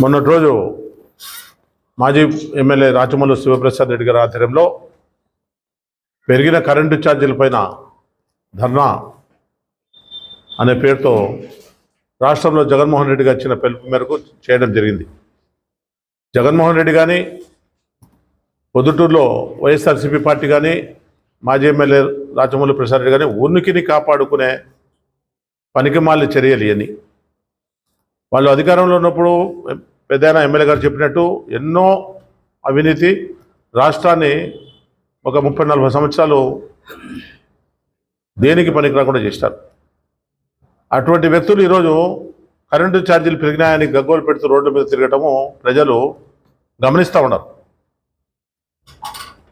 మొన్నటి రోజు మాజీ ఎమ్మెల్యే రాచమల్లు శివప్రసాద్ రెడ్డి గారి ఆధ్వర్యంలో పెరిగిన కరెంటు ఛార్జీలపైన ధర్నా అనే పేరుతో రాష్ట్రంలో జగన్మోహన్ రెడ్డి గారు ఇచ్చిన పిలుపు మేరకు చేయడం జరిగింది. జగన్మోహన్ రెడ్డి కానీ పొద్దుటూరులో వైఎస్ఆర్సీపీ పార్టీ కానీ మాజీ ఎమ్మెల్యే రాచమల్లు ప్రసాద్ రెడ్డి కానీ ఉనికిని కాపాడుకునే పనికిమాలి చర్యలు ఇవన్నీ. వాళ్ళు అధికారంలో ఉన్నప్పుడు పెద్దయిన ఎమ్మెల్యే గారు చెప్పినట్టు ఎన్నో అవినీతి రాష్ట్రాన్ని ఒక ముప్పై నలభై సంవత్సరాలు దేనికి పనికి రాకుండా చేస్తారు. అటువంటి వ్యక్తులు ఈరోజు కరెంటు ఛార్జీలు పెరిగినాయని గగ్గోలు పెడుతూ రోడ్ల మీద తిరగటము ప్రజలు గమనిస్తూ ఉన్నారు.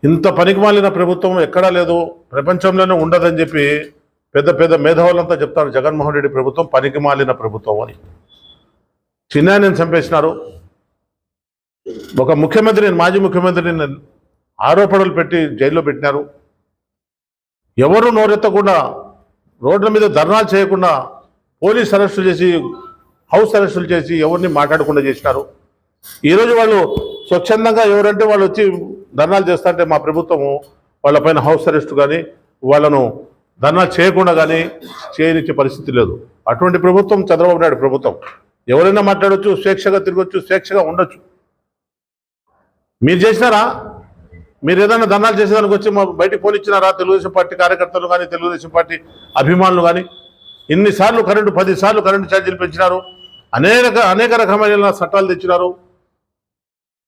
ఇంత పనికిమాలిన ప్రభుత్వం ఎక్కడా లేదు ప్రపంచంలోనే ఉండదని చెప్పి పెద్ద పెద్ద మేధావులంతా చెప్తారు జగన్మోహన్ రెడ్డి ప్రభుత్వం పనికిమాలిన ప్రభుత్వం అని. చిన్నాయనని చంపేసినారు. ఒక ముఖ్యమంత్రిని మాజీ ముఖ్యమంత్రిని ఆరోపణలు పెట్టి జైల్లో పెట్టినారు. ఎవరు నోరెత్తకుండా రోడ్ల మీద ధర్నాలు చేయకుండా పోలీస్ అరెస్టులు చేసి హౌస్ అరెస్టులు చేసి ఎవరిని మాట్లాడకుండా చేసినారు. ఈరోజు వాళ్ళు స్వచ్ఛందంగా ఎవరంటే వాళ్ళు వచ్చి ధర్నాలు చేస్తారంటే మా ప్రభుత్వము వాళ్ళపైన హౌస్ అరెస్ట్ కానీ వాళ్ళను ధర్నాలు చేయకుండా కానీ చేయనిచ్చే పరిస్థితి లేదు. అటువంటి ప్రభుత్వం చంద్రబాబు నాయుడు ప్రభుత్వం. ఎవరైనా మాట్లాడవచ్చు స్వేచ్ఛగా తిరగొచ్చు స్వేచ్ఛగా ఉండొచ్చు. మీరు చేసినారా? మీరు ఏదైనా ధర్నాలు చేసేదానికి వచ్చి మా బయటికి పోనిచ్చినారా తెలుగుదేశం పార్టీ కార్యకర్తలు కానీ తెలుగుదేశం పార్టీ అభిమానులు కానీ ఇన్నిసార్లు కరెంటు పది సార్లు కరెంటు ఛార్జీలు పెంచినారు అనేక అనేక రకమైన చట్టాలు తెచ్చినారు.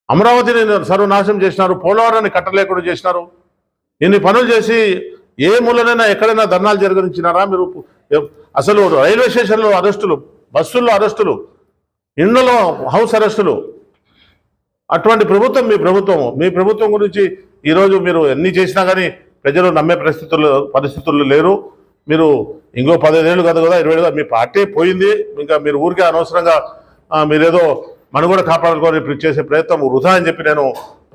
అమరావతిని సర్వనాశనం చేసినారు పోలవరాన్ని కట్టలేకుండా చేసినారు. ఇన్ని పనులు చేసి ఏ మూలనైనా ఎక్కడైనా ధర్నాలు జరిగించినారా? మీరు అసలు రైల్వే స్టేషన్లో అరెస్టులు బస్సుల్లో అరెస్టులు ఇండ్లలో హౌస్ అరెస్టులు. అటువంటి ప్రభుత్వం మీ ప్రభుత్వం మీ ప్రభుత్వం గురించి ఈరోజు మీరు ఎన్ని చేసినా కానీ ప్రజలు నమ్మే పరిస్థితుల్లో పరిస్థితుల్లో లేరు. మీరు ఇంకో పదిహేనేళ్ళు కదా కదా ఇరవై ఏళ్ళు మీ పార్టీ పోయింది. ఇంకా మీరు ఊరికే అనవసరంగా మీరేదో మనుగడ కాపాడుకొని ఇప్పుడు చేసే ప్రయత్నం వృధా అని చెప్పి నేను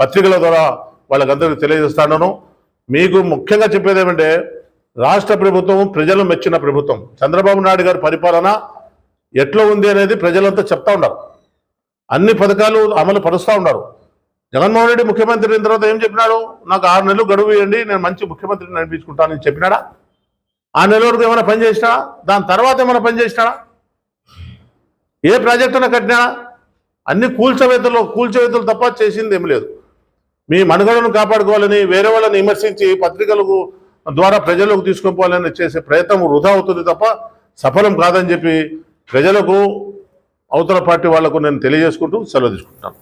పత్రికల ద్వారా వాళ్ళకందరికీ తెలియజేస్తాను మీకు ముఖ్యంగా చెప్పేది ఏమంటే రాష్ట్ర ప్రభుత్వం ప్రజలు మెచ్చిన ప్రభుత్వం. చంద్రబాబు నాయుడు గారి పరిపాలన ఎట్లా ఉంది అనేది ప్రజలంతా చెప్తా ఉన్నారు. అన్ని పథకాలు అమలు పరుస్తూ ఉన్నారు. జగన్మోహన్ రెడ్డి ముఖ్యమంత్రి అయిన తర్వాత ఏం చెప్పినాడు? నాకు ఆరు నెలలు గడువు ఇవ్వండి నేను మంచి ముఖ్యమంత్రిని నడిపించుకుంటానని చెప్పినాడా? ఆ నెల వరకు ఏమైనా పని చేసినా? దాని తర్వాత ఏమైనా పని చేసినా ఏ ప్రాజెక్టున కట్టినా? అన్ని కూల్చవేతలు కూల్చవేతలు తప్ప చేసింది ఏం లేదు. మీ మనుగడను కాపాడుకోవాలని వేరే వాళ్ళని విమర్శించి పత్రికలకు ద్వారా ప్రజలకు తీసుకుపోవాలని చేసే ప్రయత్నం వృధా అవుతుంది తప్ప సఫలం కాదని చెప్పి ప్రజలకు అవతల పార్టీ వాళ్ళకు నేను తెలియజేసుకుంటూ సెలవు తీసుకుంటాను